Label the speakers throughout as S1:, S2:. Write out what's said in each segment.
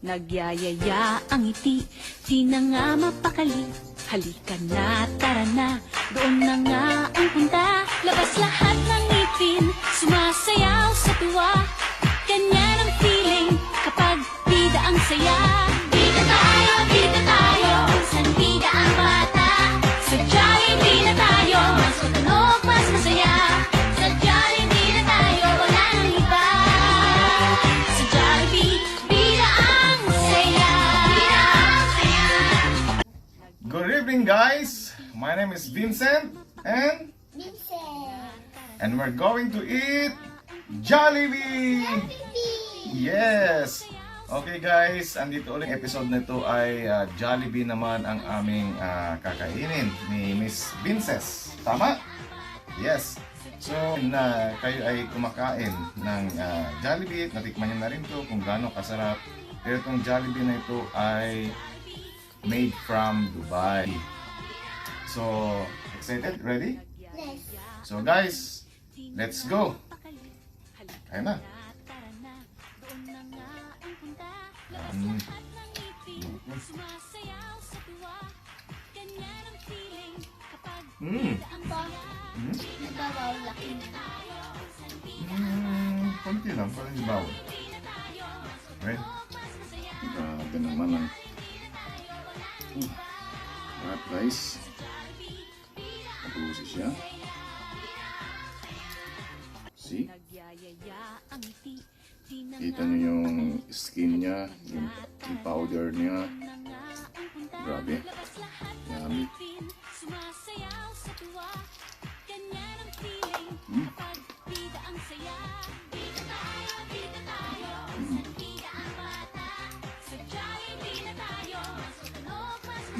S1: Nagyayaya ang ngiti, di na nga mapakali. Halika na, tara na, doon na nga ang punta Labas lahat
S2: evening, guys. My name is Vincent, and and we're going to eat Jollibee. Yes. Okay, guys. Andito ulit episode nito ay ah, Jollibee naman ang aming ah, kakainin ni Miss Vinces. Tama? Yes. So, na kayo ay kumakain ng ah, Jollibee, natikman niyo na rin to kung gaano kasarap. Pero itong Jollibee na ito ay made from Dubai. So, excited? Ready?
S3: Yes.
S2: So guys, let's go. Ayun na. Um, mm.
S3: Ako,
S2: Mm.
S3: nababaw laki.
S2: Mm, konti lang, parang bawal. Right? Grabe naman ang... Uh, Alright guys. Nabusi siya. See? Kita niyo yung skin niya, yung, yung powder niya. Grabe. Yummy.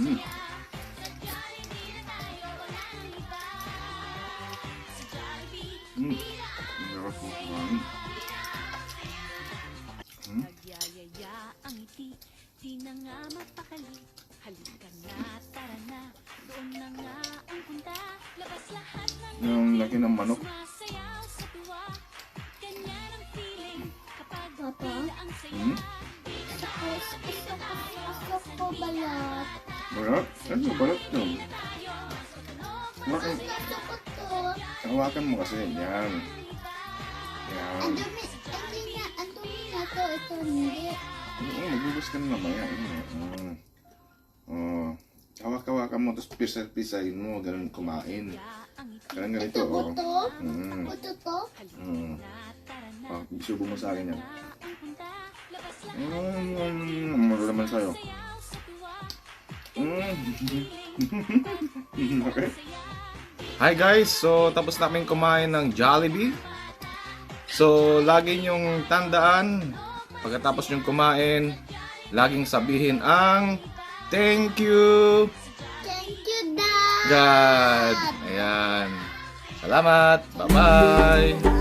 S2: Mm. Mm. Mm.
S1: Nagyayaya ang ngiti, di na nga mapakali Halika na, tara na, doon nga ang punta Labas lahat ng
S2: Yung laki ng manok.
S3: Gusto ko, gusto ko balat.
S2: Balat? Ano balat to? Hawakan, hawakan mo kasi. Yan. Yan.
S3: Ang dumi, ang dumi na, ang dumi na to. Ito hindi.
S2: Oo, magbubus ka na mamaya. Mm. Oh. Hawak-hawakan mo, tapos pisa-pisahin mo, ganun kumain. Ganun ganito,
S3: Ito ko
S2: oh.
S3: to.
S2: Mm.
S3: Ito to.
S2: Mm. Ah, subo mo sa akin yan. Mm, ano naman sa'yo? Mm. okay. Hi guys, so tapos namin kumain ng Jollibee. So lagi nyong tandaan, pagkatapos nyong kumain, laging sabihin ang thank you
S3: Thank you, Dad.
S2: God. Ayan. Salamat. Bye-bye.